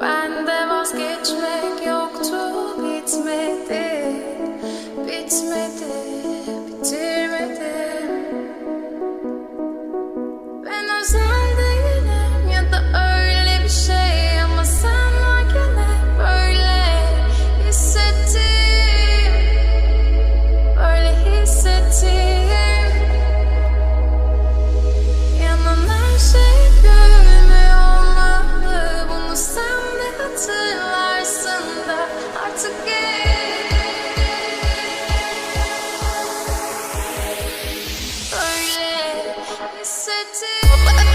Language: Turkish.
bende vazgeçmek yoktu bitmedi bitmedi Oh, oh.